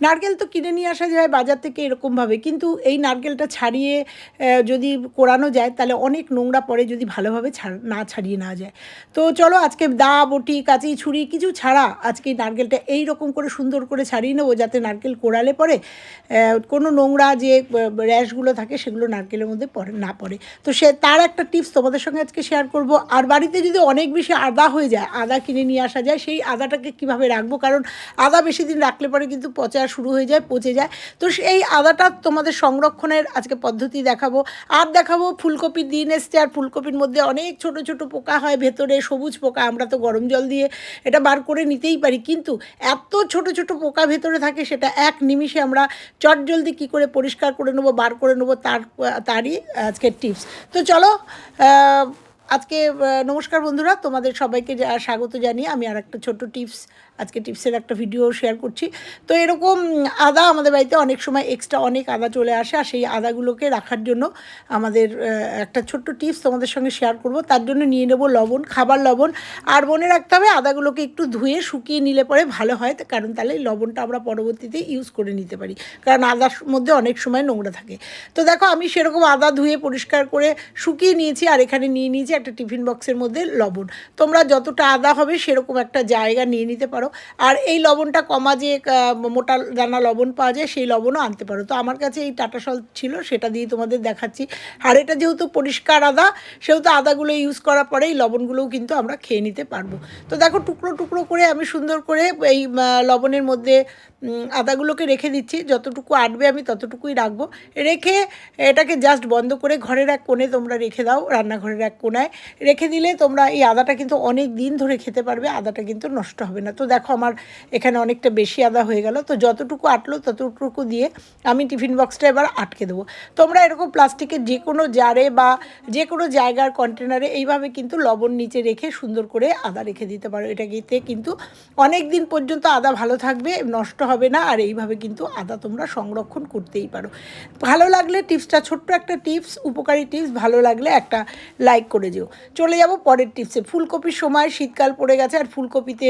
নারকেল তো কিনে নিয়ে আসা যায় বাজার থেকে এরকমভাবে। কিন্তু এই নারকেলটা ছাড়িয়ে যদি কোরানো যায়, তাহলে অনেক নোংরা পড়ে যদি ভালোভাবে না ছাড়িয়ে না যায়। তো চলো আজকে দা, বটি, কাঁচি, ছুরি কিছু ছাড়া আজকে নারকেলটা এই রকম করে সুন্দর করে ছাড়িয়ে নেব যাতে নারকেল কোড়ালে পরে কোনো নোংরা যে র্যাশগুলো থাকে সেগুলো নারকেলের মধ্যে পড়ে না পড়ে। তো সে, তার একটা টিপস তোমাদের সঙ্গে আজকে শেয়ার করব। আর বাড়িতে যদি অনেক বেশি আদা হয়ে যায়, আদা কিনে নিয়ে আসা যায়, সেই আদাটাকে কীভাবে রাখব? কারণ আদা বেশি দিন রাখলে পরে কিন্তু পচা শুরু হয়ে যায়, পচে যায়। তো সেই আদাটা তোমাদের সংরক্ষণের আজকে পদ্ধতি দেখাবো। আর দেখাবো ফুলকপির দিন এসছে, আর ফুলকপির মধ্যে অনেক ছোট ছোট পোকা হয়, ভেতরে সবুজ পোকা, আমরা তো গরম জল দিয়ে এটা বার করে নিতেই পারি। কিন্তু এত ছোট ছোট পোকা ভেতরে থাকে, সেটা এক নিমিষে আমরা চট জলদি কী করে পরিষ্কার করে নেব, বার করে নেব তার, তারই আজকের টিপস তো চলো আজকে নমস্কার বন্ধুরা, তোমাদের সবাইকে স্বাগত জানিয়ে আমি আর একটা ছোট্ট টিপস, আজকে টিপসের একটা ভিডিও শেয়ার করছি। তো এরকম আদা আমাদের বাড়িতে অনেক সময় এক্সট্রা অনেক আদা চলে আসে, আর সেই আদাগুলোকে রাখার জন্য আমাদের একটা ছোট্ট টিপস তোমাদের সঙ্গে শেয়ার করব। তার জন্য নিয়ে নেব লবণ, খাবার লবণ। আর মনে রাখতে হবে, আদাগুলোকে একটু ধুয়ে শুকিয়ে নিলে পরে ভালো হয় কারণ তাহলে লবণটা আমরা পরবর্তীতে ইউজ করে নিতে পারি, কারণ আদার মধ্যে অনেক সময় নোংরা থাকে। তো দেখো, আমি সেরকম আদা ধুয়ে পরিষ্কার করে শুকিয়ে নিয়েছি, আর এখানে নিয়ে নিয়েছি একটা টিফিন বক্সের মধ্যে লবণ। তোমরা যতটা আদা হবে সেরকম একটা জায়গা নিয়ে নিতে পারো। আর এই লবণটা কমা যে মোটা দানা লবণ পাওয়া যায় সেই লবণও আনতে পারো। তো আমার কাছে এই টাটা সল ছিল, সেটা দিয়ে তোমাদের দেখাচ্ছি। আর এটা যেহেতু পরিষ্কার আদা, সেহেতু আদাগুলো ইউজ করার পরে এই লবণগুলোও কিন্তু আমরা খেয়ে নিতে পারব। তো দেখো টুকরো টুকরো করে আমি সুন্দর করে এই লবণের মধ্যে আদাগুলোকে রেখে দিচ্ছি। যতটুকু আটবে আমি ততটুকুই রাখব। রেখে এটাকে জাস্ট বন্ধ করে ঘরের এক কোণে তোমরা রেখে দাও, রান্নাঘরের এক কোণায়। রেখে দিলে তোমরা এই আদাটা কিন্তু অনেক দিন ধরে খেতে পারবে, আদাটা কিন্তু নষ্ট হবে না। তো দেখো আমার এখানে অনেকটা বেশি আদা হয়ে গেল। তো যতটুকু আটলো ততটুকু দিয়ে আমি টিফিন বক্সটা এবার আটকে দেবো। তোমরা এরকম প্লাস্টিকের যে কোনো জারে বা যে কোনো জায়গার কন্টেনারে এইভাবে কিন্তু লবণ নিচে রেখে সুন্দর করে আদা রেখে দিতে পারো। এটাকে কিন্তু অনেক দিন পর্যন্ত আদা ভালো থাকবে, নষ্ট হবে না, আর এইভাবে কিন্তু আদা তোমরা সংরক্ষণ করতেই পারো। ভালো লাগলে টিপসটা, ছোট্ট একটা টিপস, উপকারী টিপস, ভালো লাগলে একটা লাইক করে যেও। চলে যাব পরের টিপসে ফুলকপির সময় শীতকাল পড়ে গেছে আর ফুলকপিতে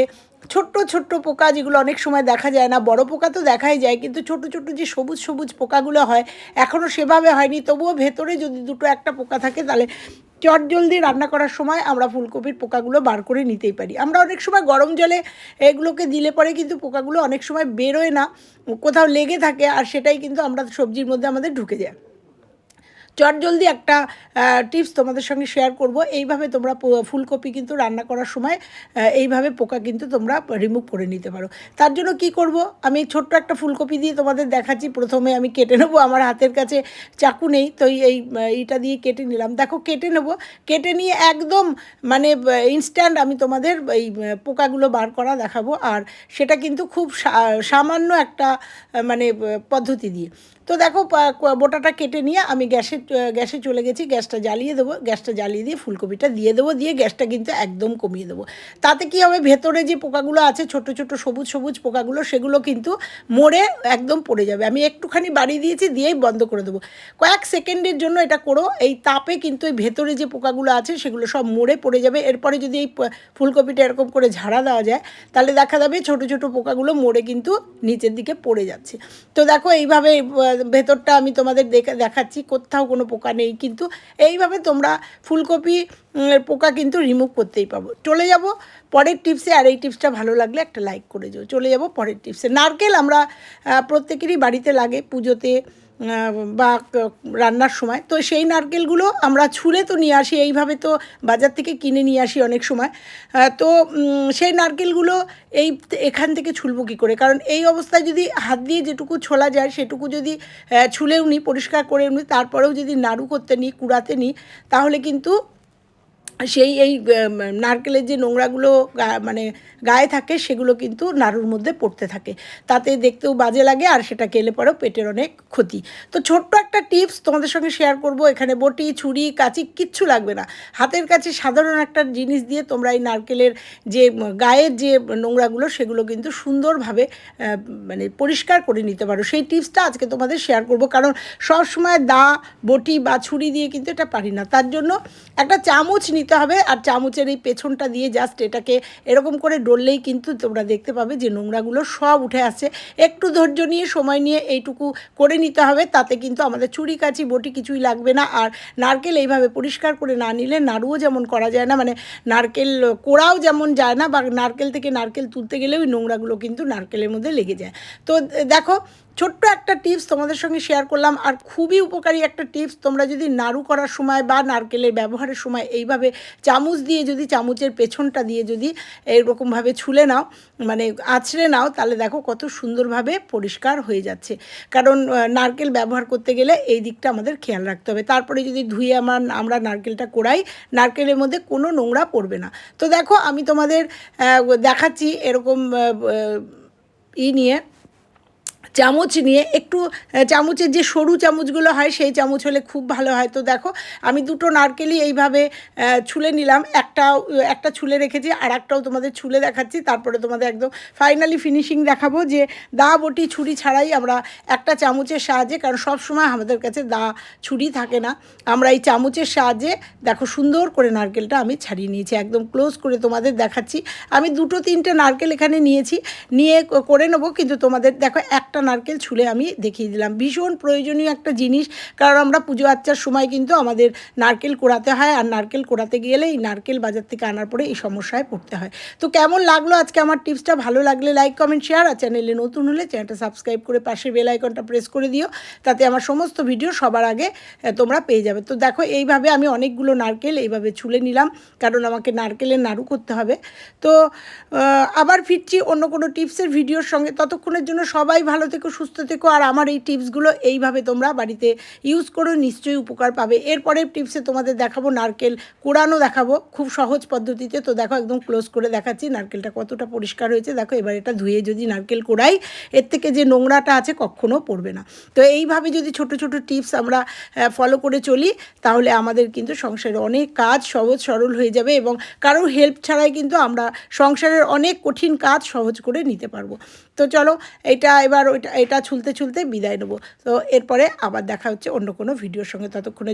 ছোট্ট ছোট্ট পোকা যেগুলো অনেক সময় দেখা যায় না, বড় পোকা তো দেখাই যায়, কিন্তু ছোট ছোট যে সবুজ সবুজ পোকাগুলো হয় এখনও সেভাবে হয়নি। তবুও ভেতরে যদি দুটো একটা পোকা থাকে, তাহলে চট জলদি রান্না করার সময় আমরা ফুলকপির পোকাগুলো বার করে নিতেই পারি। আমরা অনেক সময় গরম জলে এগুলোকে দিলে পরে কিন্তু পোকাগুলো অনেক সময় বেরোয় না, কোথাও লেগে থাকে আর সেটাই কিন্তু আমরা সবজির মধ্যে আমাদের ঢুকে যায়। জলদি একটা টিপস তোমাদের সঙ্গে শেয়ার করব। এইভাবে তোমরা ফুলকপি কিন্তু রান্না করার সময় এইভাবে পোকা কিন্তু তোমরা রিমুভ করে নিতে পারো। তার জন্য কি করব? আমি ছোট্ট একটা ফুলকপি দিয়ে তোমাদের দেখাচ্ছি। প্রথমে আমি কেটে নেব। আমার হাতের কাছে চাকু নেই, তো এই- এই, এইটা দিয়ে কেটে নিলাম। দেখো, কেটে নেব। কেটে নিয়ে একদম মানে ইনস্ট্যান্ট আমি তোমাদের এই পোকাগুলো বার করা দেখাবো। আর সেটা কিন্তু খুব সামান্য একটা মানে পদ্ধতি দিয়ে। তো দেখো বোটাটা কেটে নিয়ে আমি গ্যাসে গ্যাসে চলে গেছি, গ্যাসটা জ্বালিয়ে দেবো, গ্যাসটা জ্বালিয়ে দিয়ে ফুলকপিটা দিয়ে দেবো, দিয়ে গ্যাসটা কিন্তু একদম কমিয়ে দেবো। তাতে কি হবে, ভেতরে যে পোকাগুলো আছে, ছোট ছোট সবুজ সবুজ পোকাগুলো, সেগুলো কিন্তু মরে একদম পড়ে যাবে। আমি একটুখানি বাড়িয়ে দিয়েছি, দিয়েই বন্ধ করে দেবো। কয়েক সেকেন্ডের জন্য এটা করো, এই তাপে কিন্তু এই ভেতরে যে পোকাগুলো আছে, সেগুলো সব মরে পড়ে যাবে। এরপরে যদি এই ফুলকপিটা এরকম করে ঝাড়া দেওয়া যায়, তাহলে দেখা যাবে ছোট ছোট পোকাগুলো মরে কিন্তু নিচের দিকে পড়ে যাচ্ছে। তো দেখো, এইভাবে ভেতরটা আমি তোমাদের দেখে দেখাচ্ছি, কোথাও কোনো পোকা নেই, কিন্তু এইভাবে তোমরা ফুলকপি পোকা কিন্তু রিমুভ করতেই পাবো। চলে যাব পরের টিপসে আর এই টিপসটা ভালো লাগলে একটা লাইক করে যাও চলে যাব পরের টিপসে নারকেল আমরা প্রত্যেকেরই বাড়িতে লাগে পুজোতে। বা রান্নার সময়। তো সেই নারকেলগুলো আমরা ছুলে তো নিয়ে আসি, এইভাবে তো বাজার থেকে কিনে নিয়ে আসি অনেক সময়। তো সেই নারকেলগুলো এই এখান থেকে ছুলবো কী করে? কারণ এই অবস্থায় যদি হাত দিয়ে যেটুকু ছোলা যায়, সেটুকু যদি ছুলেও নিই পরিষ্কার করে নিই তারপরেও যদি নাড়ু করতে নিই কুড়াতে নিই তাহলে কিন্তু সেই এই নারকেলের যে নোংরাগুলো মানে গায়ে থাকে, সেগুলো কিন্তু নাড়ুর মধ্যে পড়তে থাকে। তাতে দেখতেও বাজে লাগে আর সেটা খেলে পরেও পেটের অনেক ক্ষতি। তো ছোট্ট একটা টিপস তোমাদের সঙ্গে শেয়ার করব। এখানে বটি, ছুরি, কাঁচি কিচ্ছু লাগবে না। হাতের কাছে সাধারণ একটা জিনিস দিয়ে তোমরা এই নারকেলের যে গায়ের যে নোংরাগুলো, সেগুলো কিন্তু সুন্দরভাবে মানে পরিষ্কার করে নিতে পারো। সেই টিপসটা আজকে তোমাদের শেয়ার করব। কারণ সব সময় দা, বটি বা ছুরি দিয়ে কিন্তু এটা পারি না। তার জন্য একটা চামচ নিতে নিতে হবে আর চামচের এই পেছনটা দিয়ে জাস্ট এটাকে এরকম করে ডললেই কিন্তু তোমরা দেখতে পাবে যে নোংরাগুলো সব উঠে আসছে একটু ধৈর্য নিয়ে, সময় নিয়ে এইটুকু করে নিতে হবে, তাতে কিন্তু আমাদের চুরি কাচি, বটি কিছুই লাগবে না। আর নারকেল এইভাবে পরিষ্কার করে না নিলে নাড়ুও যেমন করা যায় না মানে নারকেল কোড়াও যেমন যায় না, বা নারকেল থেকে নারকেল তুলতে গেলেও ওই নোংরাগুলো কিন্তু নারকেলের মধ্যে লেগে যায়। তো দেখো ছোট্ট একটা টিপস তোমাদের সঙ্গে শেয়ার করলাম আর খুবই উপকারী একটা টিপস, তোমরা যদি নাড়ু করার সময় বা নারকেলের ব্যবহারের সময় এইভাবে চামচ দিয়ে যদি চামচের পেছনটা দিয়ে যদি এইরকমভাবে ছুলে নাও মানে আছড়ে নাও, তাহলে দেখো কত সুন্দরভাবে পরিষ্কার হয়ে যাচ্ছে। কারণ নারকেল ব্যবহার করতে গেলে এই দিকটা আমাদের খেয়াল রাখতে হবে। তারপরে যদি ধুয়ে আমার, আমরা নারকেলটা কোড়াই, নারকেলের মধ্যে কোনো নোংরা পড়বে না। তো দেখো আমি তোমাদের দেখাচ্ছি এরকম ই নিয়ে। চামচ নিয়ে একটু চামচের যে সরু চামচগুলো হয় সেই চামচ হলে খুব ভালো হয়। তো দেখো, আমি দুটো নারকেলই এইভাবে ছুলে নিলাম। একটা একটা ছুলে রেখেছি আর একটাও তোমাদের ছুলে দেখাচ্ছি। তারপরে তোমাদের একদম ফাইনালি ফিনিশিং দেখাবো যে দা বটি ছুরি ছাড়াই আমরা একটা চামচের সাহায্যে, কারণ সব সময় আমাদের কাছে দা ছুরি থাকে না, আমরা এই চামচের সাহায্যে দেখো সুন্দর করে নারকেলটা আমি ছাড়িয়ে নিয়েছি। একদম ক্লোজ করে তোমাদের দেখাচ্ছি। আমি দুটো তিনটে নারকেল এখানে নিয়েছি। নিয়ে করে নেব, কিন্তু তোমাদের, দেখো একটা নারকেল ছুলে আমি দেখিয়ে দিলাম। ভীষণ প্রয়োজনীয় একটা জিনিস, কারণ আমরা পুজো আচ্চার সময় কিন্তু আমাদের নারকেল কোড়াতে হয়, আর নারকেল কোড়াতে গেলে এই নারকেল বাজার থেকে আনার পরে এই সমস্যায় পড়তে হয়। তো কেমন লাগল আজকে আমার টিপসটা? ভালো লাগলে লাইক, কমেন্ট, শেয়ার, আর চ্যানেলে নতুন হলে চ্যানেলটা সাবস্ক্রাইব করে পাশে বেল আইকনটা প্রেস করে দিও, তাতে আমার সমস্ত ভিডিও সবার আগে তোমরা পেয়ে যাবে। তো দেখো, এইভাবে আমি অনেকগুলো নারকেল এইভাবে ছুলে নিলাম, কারণ আমাকে নারকেলের নাড়ু করতে হবে। তো আবার ফিরছি অন্য কোনো টিপসের ভিডিওর সঙ্গে। ততক্ষণের জন্য সবাই ভালো থেকো, সুস্থ থেকো। আর আমার এই টিপসগুলো এইভাবে তোমরা বাড়িতে ইউজ করো, নিশ্চয়ই উপকার পাবে। এরপরের টিপসে তোমাদের দেখাবো নারকেল কোড়ানো দেখাবো খুব সহজ পদ্ধতিতে। তো দেখো একদম ক্লোজ করে দেখাচ্ছি, নারকেলটা কতটা পরিষ্কার হয়েছে। দেখো এবার এটা ধুয়ে যদি নারকেল কোড়াই, এর থেকে যে নোংরাটা আছে কখনো পড়বে না। তো এইভাবে যদি ছোট ছোট টিপস আমরা ফলো করে চলি, তাহলে আমাদের কিন্তু সংসারে অনেক কাজ সহজ, সরল হয়ে যাবে এবং কারোর হেল্প ছাড়াই কিন্তু আমরা সংসারের অনেক কঠিন কাজ সহজ করে নিতে পারব। তো চলো, এটা এবার ওইটা, এটা ছুলতে ছুলতে বিদায় নেব। তো এরপরে আবার দেখা হচ্ছে অন্য কোনো ভিডিওর সঙ্গে ততক্ষণে